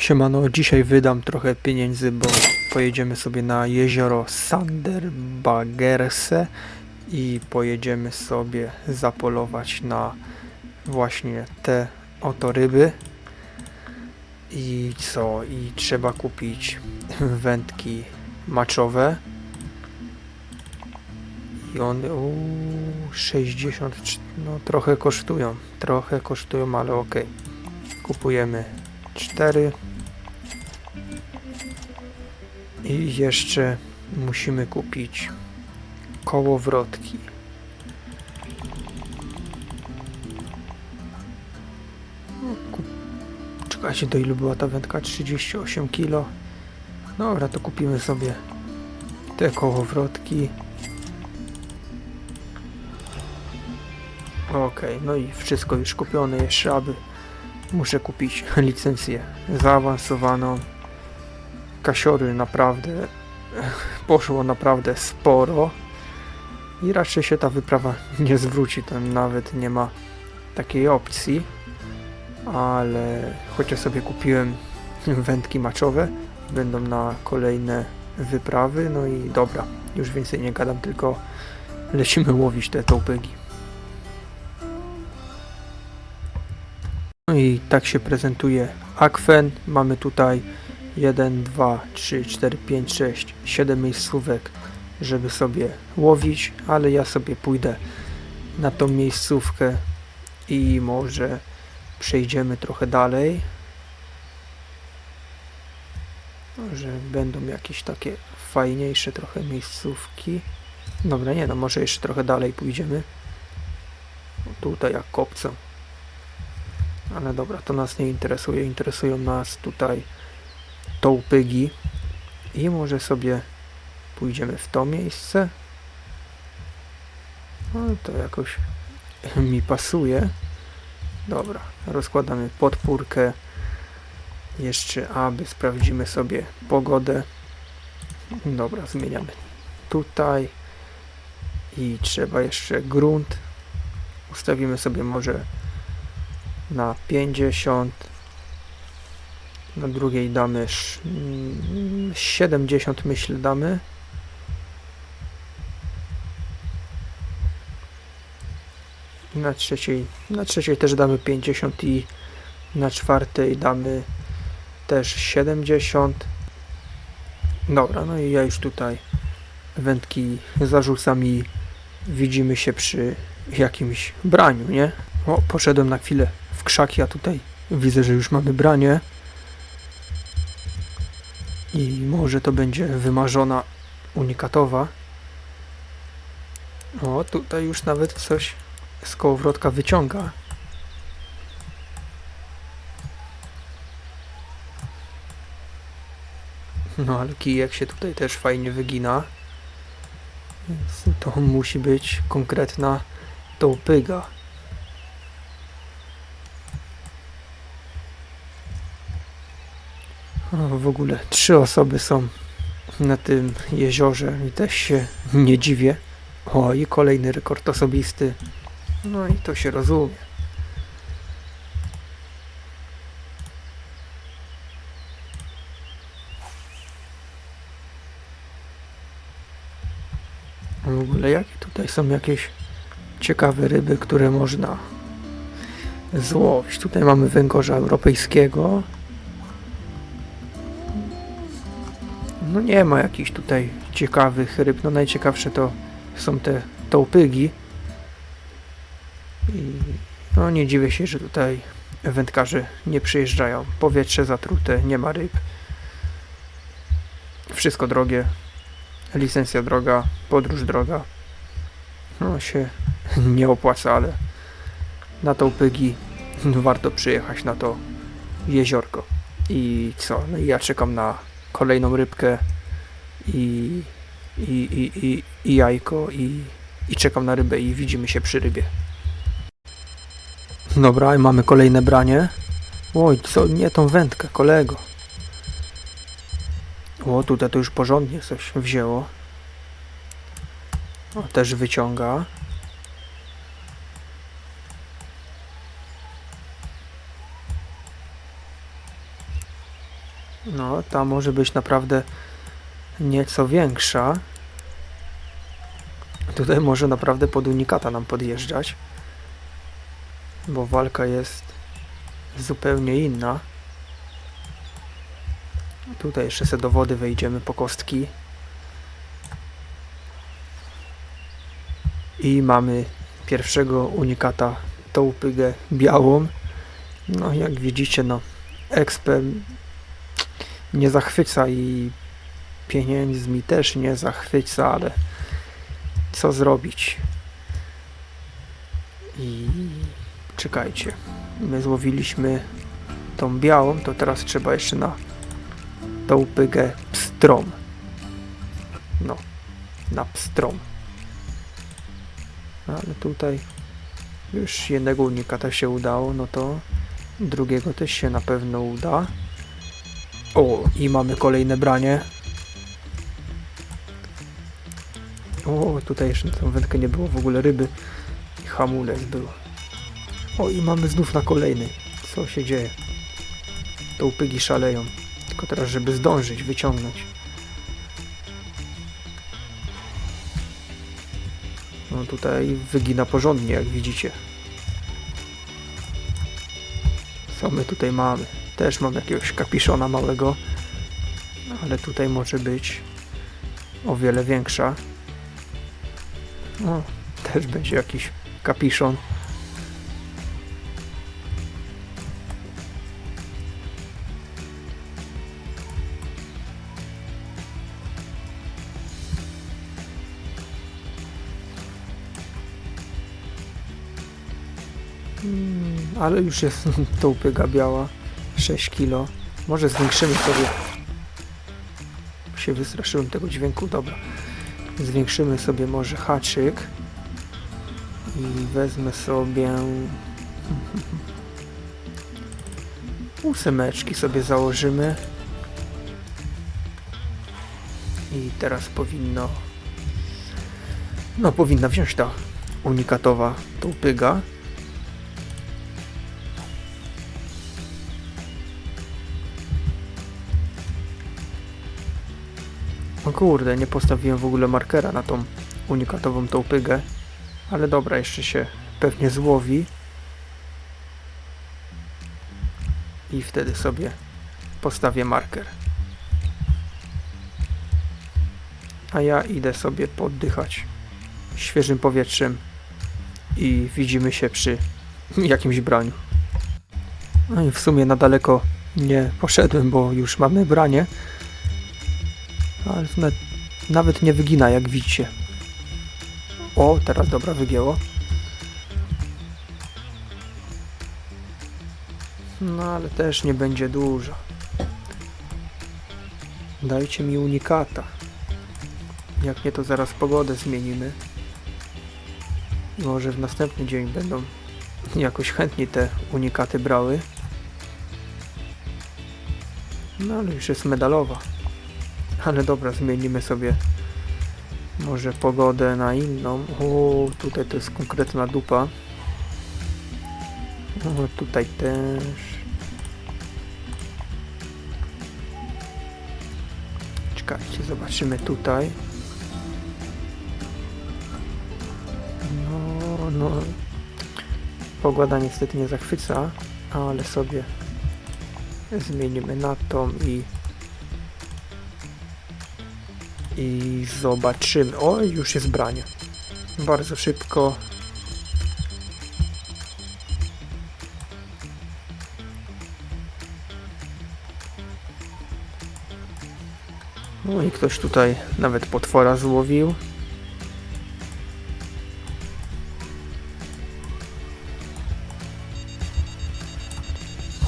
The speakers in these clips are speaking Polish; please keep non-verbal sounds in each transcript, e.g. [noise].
Siemano, dzisiaj wydam trochę pieniędzy, bo pojedziemy sobie na jezioro Sanderbagerse i pojedziemy sobie zapolować na właśnie te oto ryby. I co? I trzeba kupić wędki maczowe. I one uuu, 60, no trochę kosztują, trochę kosztują, ale okej. Kupujemy 4 i jeszcze musimy kupić kołowrotki. Czekajcie, do ilu była ta wędka? 38 kg. Dobra, to kupimy sobie te kołowrotki. Okej, no i wszystko już kupione, jeszcze aby muszę kupić [laughs] licencję zaawansowaną. Kasiory naprawdę poszło naprawdę sporo i raczej się ta wyprawa nie zwróci, tam nawet nie ma takiej opcji, ale chociaż sobie kupiłem wędki maczowe, będą na kolejne wyprawy, no i dobra, już więcej nie gadam, tylko lecimy łowić te tołpygi. No i tak się prezentuje akwen. Mamy tutaj 1, 2, 3, 4, 5, 6, 7 miejscówek, żeby sobie łowić, ale ja sobie pójdę na tą miejscówkę i może przejdziemy trochę dalej. Może będą jakieś takie fajniejsze trochę miejscówki. Dobra, nie no, może jeszcze trochę dalej pójdziemy. Tutaj jak kopcą. Ale dobra, to nas nie interesuje. Interesują nas tutaj tołpygi. I może sobie pójdziemy w to miejsce. No to jakoś mi pasuje. Dobra, rozkładamy podpórkę. Jeszcze aby sprawdzimy sobie pogodę. Dobra, zmieniamy tutaj. I trzeba jeszcze grunt. Ustawimy sobie może na 50 na drugiej damy sz- mm, 70 myślę damy na trzeciej na trzeciej też damy 50 i na czwartej damy też 70 dobra no i ja już tutaj wędki zarzucam i widzimy się przy jakimś braniu nie? O poszedłem na chwilę w krzaki, a tutaj widzę, że już mamy branie. I może to będzie wymarzona unikatowa. O, tutaj już nawet coś z kołowrotka wyciąga. No ale kijek się tutaj też fajnie wygina. Więc to musi być konkretna tołpyga. W ogóle trzy osoby są na tym jeziorze i też się nie dziwię. O, i kolejny rekord osobisty. No i to się rozumie. W ogóle jakie tutaj są jakieś ciekawe ryby, które można złowić. Tutaj mamy węgorza europejskiego. No nie ma jakichś tutaj ciekawych ryb. No najciekawsze to są te tołpygi. I no nie dziwię się, że tutaj wędkarze nie przyjeżdżają. Powietrze zatrute, nie ma ryb. Wszystko drogie. Licencja droga, podróż droga. No się [laughs] nie opłaca, ale na tołpygi warto przyjechać na to jeziorko. I co? No i ja czekam na kolejną rybkę i, i, i, i, i jajko i, i czekam na rybę i widzimy się przy rybie. Dobra, i mamy kolejne branie. Oj, co? Nie tą wędkę, kolego. O, tutaj to już porządnie coś wzięło. O, też wyciąga. No, ta może być naprawdę nieco większa. Tutaj może naprawdę pod unikata nam podjeżdżać. Bo walka jest zupełnie inna. Tutaj jeszcze se do wody wejdziemy po kostki. I mamy pierwszego unikata, tą pygę białą. No jak widzicie, no XP nie zachwyca i pieniędzmi też nie zachwyca, ale co zrobić? I czekajcie, my złowiliśmy tą białą, to teraz trzeba jeszcze na tą pygę pstrom. No, na pstrom. Ale tutaj już jednego unikata się udało, no to drugiego też się na pewno uda. O, i mamy kolejne branie. O, tutaj jeszcze na tą wędkę nie było w ogóle ryby. I hamulec był. O, i mamy znów na kolejny. Co się dzieje? To upygi szaleją. Tylko teraz, żeby zdążyć, wyciągnąć. No tutaj wygina porządnie, jak widzicie. Co my tutaj mamy? Też mam jakiegoś kapiszona małego. Ale tutaj może być o wiele większa. No, też będzie jakiś kapiszon. Mm, ale już jest [laughs] tą pyga biała. 6 kilo. Może zwiększymy sobie. Się wystraszyłem tego dźwięku, dobra. Zwiększymy sobie może haczyk. I wezmę sobie... Ósemeczki sobie założymy. I teraz powinno... No, powinna wziąć ta unikatowa tą pyga. Kurde, nie postawiłem w ogóle markera na tą unikatową tą pygę. Ale dobra, jeszcze się pewnie złowi. I wtedy sobie postawię marker. A ja idę sobie poddychać świeżym powietrzem i widzimy się przy jakimś braniu. No i w sumie na daleko nie poszedłem, bo już mamy branie. Ale nawet, nawet nie wygina, jak widzicie. O, teraz dobra wygięło. No ale też nie będzie dużo. Dajcie mi unikata. Jak nie, to zaraz pogodę zmienimy. Może w następny dzień będą [laughs] jakoś chętniej te unikaty brały. No ale już jest medalowa. Ale dobra, zmienimy sobie może pogodę na inną. O, tutaj to jest konkretna dupa. O, tutaj też. Czekajcie, zobaczymy tutaj. No, no. Pogoda niestety nie zachwyca, ale sobie zmienimy na tą i i zobaczymy. O, już jest branie. Bardzo szybko. No i ktoś tutaj nawet potwora złowił.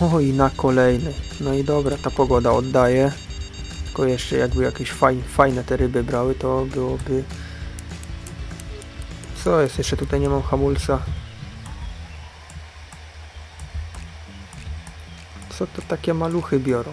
O i na kolejny. No i dobra, ta pogoda oddaje. Tylko jeszcze jakby jakieś fajne, fajne te ryby brały, to byłoby... Co jest? Jeszcze tutaj nie mam hamulca. Co to takie maluchy biorą?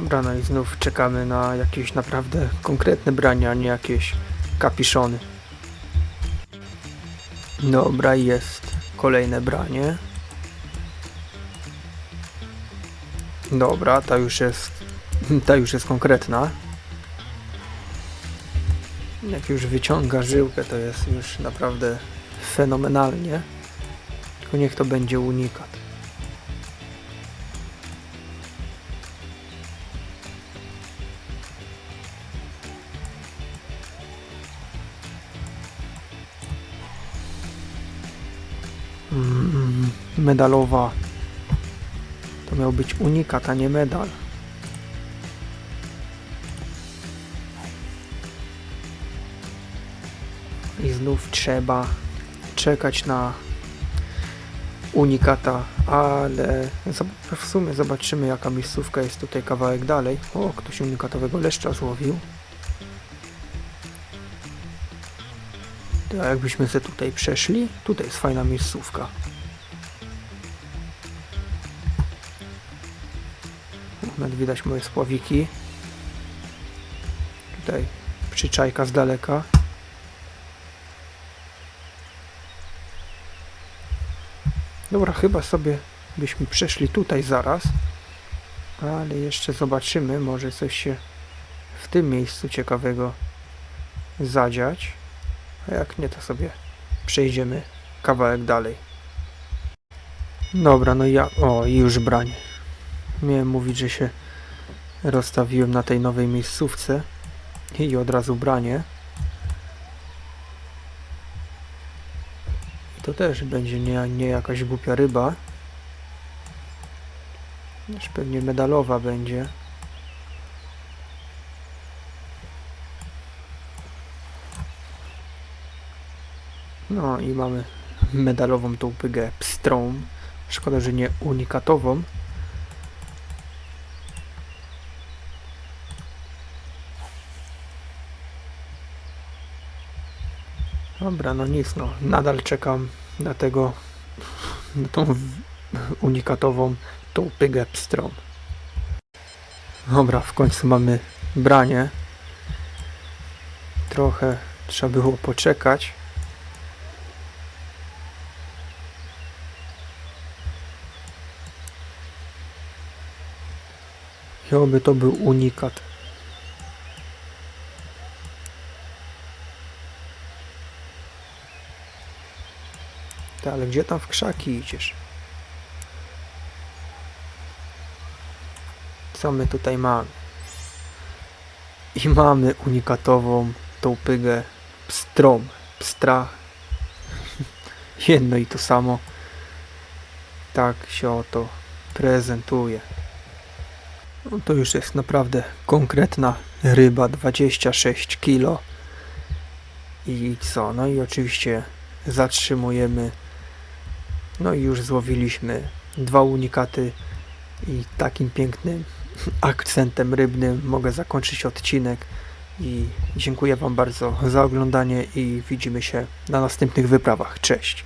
Dobra, no i znów czekamy na jakieś naprawdę konkretne brania, a nie jakieś kapiszony. Dobra, jest kolejne branie. Dobra, ta już jest, ta już jest konkretna. Jak już wyciąga żyłkę, to jest już naprawdę fenomenalnie. Tylko niech to będzie unikat. Medalowa. To miał być unikat, a nie medal. I znów trzeba czekać na unikata, ale w sumie zobaczymy jaka miejscówka jest tutaj kawałek dalej. O, ktoś unikatowego leszcza złowił. To jakbyśmy se tutaj przeszli, tutaj jest fajna miejscówka. Nawet widać moje spławiki. Tutaj przyczajka z daleka. Dobra, chyba sobie byśmy przeszli tutaj zaraz. Ale jeszcze zobaczymy, może coś się w tym miejscu ciekawego zadziać. A jak nie, to sobie przejdziemy kawałek dalej. Dobra, no ja... O, już branie. Miałem mówić, że się rozstawiłem na tej nowej miejscówce i od razu branie. To też będzie nie, nie jakaś głupia ryba. Też pewnie medalowa będzie. No i mamy medalową tą pygę pstrą. Szkoda, że nie unikatową. Dobra, no nic, no. Nadal czekam na tego, na tą unikatową, tą pygę. Dobra, w końcu mamy branie. Trochę trzeba było poczekać. I oby to był unikat. Ty, ale gdzie tam w krzaki idziesz? Co my tutaj mamy? I mamy unikatową tą pygę pstrom, pstra. [laughs] Jedno i to samo. Tak się oto prezentuje. No to już jest naprawdę konkretna ryba, 26 kg. I co? No i oczywiście zatrzymujemy. No i już złowiliśmy dwa unikaty i takim pięknym [laughs] akcentem rybnym mogę zakończyć odcinek. I dziękuję Wam bardzo za oglądanie i widzimy się na następnych wyprawach. Cześć!